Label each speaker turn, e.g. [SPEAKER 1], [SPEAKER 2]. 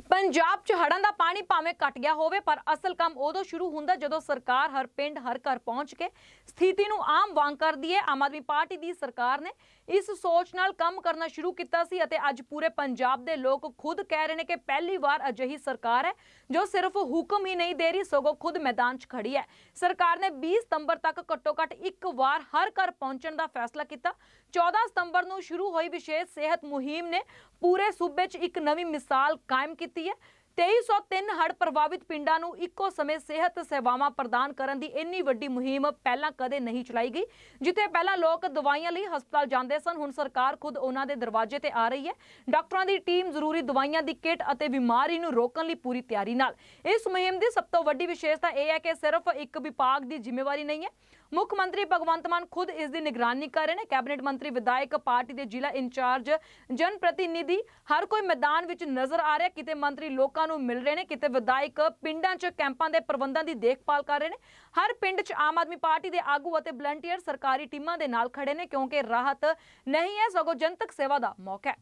[SPEAKER 1] ਪੰਜਾਬ 'ਚ ਹੜ੍ਹਾਂ ਦਾ ਪਾਣੀ ਭਾਵੇਂ ਘਟ ਗਿਆ ਹੋਵੇ, ਪਰ ਅਸਲ ਕੰਮ ਉਦੋਂ ਸ਼ੁਰੂ ਹੁੰਦਾ ਜਦੋਂ ਸਰਕਾਰ ਹਰ ਪਿੰਡ, ਹਰ ਘਰ ਪਹੁੰਚ ਕੇ ਸਥਿਤੀ ਨੂੰ ਆਮ ਵਾਂਗ ਕਰਦੀ ਹੈ। ਆਮ ਆਦਮੀ ਪਾਰਟੀ ਦੀ ਸਰਕਾਰ ਨੇ ਇਸ ਸੋਚ ਨਾਲ ਕੰਮ ਕਰਨਾ ਸ਼ੁਰੂ ਕੀਤਾ ਸੀ ਅਤੇ ਅੱਜ ਪੂਰੇ ਪੰਜਾਬ ਦੇ ਲੋਕ ਖੁਦ ਕਹਿ ਰਹੇ ਨੇ ਕਿ ਪਹਿਲੀ ਵਾਰ ਅਜਿਹੀ ਸਰਕਾਰ ਹੈ, ਜੋ ਸਿਰਫ ਹੁਕਮ ਹੀ ਨਹੀਂ ਦੇ ਰਹੀ, ਸਗੋਂ ਖੁਦ ਮੈਦਾਨ 'ਚ ਖੜੀ ਹੈ। ਸਰਕਾਰ ਨੇ 20 ਸਤੰਬਰ ਤੱਕ ਘੱਟੋ ਘੱਟ ਇੱਕ ਵਾਰ ਹਰ ਘਰ ਪਹੁੰਚਣ ਦਾ ਫੈਸਲਾ ਕੀਤਾ। 14 ਸਤੰਬਰ ਨੂੰ ਸ਼ੁਰੂ ਹੋਈ ਵਿਸ਼ੇਸ਼ ਸਿਹਤ ਮੁਹਿੰਮ ਨੇ ਪੂਰੇ ਸੂਬੇ 'ਚ ਇੱਕ ਨਵੀਂ ਮਿਸਾਲ ਕਾਇਮ ਕੀਤੀ। ਕੀਤੀ ਹੈ। 2303 ਹੜ੍ਹ ਪ੍ਰਭਾਵਿਤ ਪਿੰਡਾਂ ਨੂੰ ਇੱਕੋ ਸਮੇਂ ਸਿਹਤ ਸੇਵਾਵਾਂ ਪ੍ਰਦਾਨ ਕਰਨ ਦੀ ਇੰਨੀ ਵੱਡੀ ਮੁਹਿੰਮ ਪਹਿਲਾਂ ਕਦੇ ਨਹੀਂ ਚਲਾਈ ਗਈ, ਜਿੱਥੇ ਪਹਿਲਾਂ ਲੋਕ ਦਵਾਈਆਂ ਲਈ ਹਸਪਤਾਲ ਜਾਂਦੇ ਸਨ, ਹੁਣ ਸਰਕਾਰ ਖੁਦ ਉਹਨਾਂ ਦੇ ਦਰਵਾਜ਼ੇ ਤੇ ਆ ਰਹੀ ਹੈ। ਡਾਕਟਰਾਂ ਦੀ ਟੀਮ ਜ਼ਰੂਰੀ ਦਵਾਈਆਂ ਦੀ ਕਿੱਟ ਅਤੇ ਬਿਮਾਰੀ ਨੂੰ ਰੋਕਣ ਲਈ ਪੂਰੀ ਤਿਆਰੀ ਨਾਲ। ਇਸ ਮੁਹਿੰਮ ਦੀ ਸਭ ਤੋਂ ਵੱਡੀ ਵਿਸ਼ੇਸ਼ਤਾ ਇਹ ਹੈ ਕਿ ਸਿਰਫ ਇੱਕ ਵਿਭਾਗ ਦੀ ਜ਼ਿੰਮੇਵਾਰੀ ਨਹੀਂ ਹੈ। ਮੁੱਖ ਮੰਤਰੀ ਭਗਵੰਤ ਮਾਨ ਖੁਦ ਇਸ ਦੀ ਨਿਗਰਾਨੀ ਕਰ ਰਹੇ ਨੇ। ਕੈਬਨਿਟ ਮੰਤਰੀ ਵਿਧਾਇਕ ਪਾਰਟੀ ਦੇ ਜ਼ਿਲ੍ਹਾ ਇੰਚਾਰਜ ਜਨ ਪ੍ਰਤੀਨਿਧੀ ਹਰ ਕੋਈ ਮੈਦਾਨ ਵਿੱਚ ਨਜ਼ਰ ਆ ਰਿਹਾ, ਕਿਤੇ ਮੰਤਰੀ ਲੋਕਾਂ ਨੂੰ ਮਿਲ ਰਹੇ ਨੇ, ਕਿਤੇ ਵਿਧਾਇਕ ਪਿੰਡਾਂ 'ਚ, ਕੈਂਪਾਂ ਦੇ ਪ੍ਰਬੰਧਾਂ ਦੀ ਦੇਖਭਾਲ ਕਰ ਰਹੇ ਨੇ। ਹਰ ਪਿੰਡ 'ਚ ਆਮ ਆਦਮੀ ਪਾਰਟੀ ਦੇ ਆਗੂ ਅਤੇ ਵਲੰਟੀਅਰ ਸਰਕਾਰੀ ਟੀਮਾਂ ਦੇ ਨਾਲ ਖੜੇ ਨੇ, ਕਿਉਂਕਿ ਰਾਹਤ ਨਹੀਂ ਹੈ, ਸਗੋਂ ਜਨਤਕ ਸੇਵਾ ਦਾ ਮੌਕਾ ਹੈ।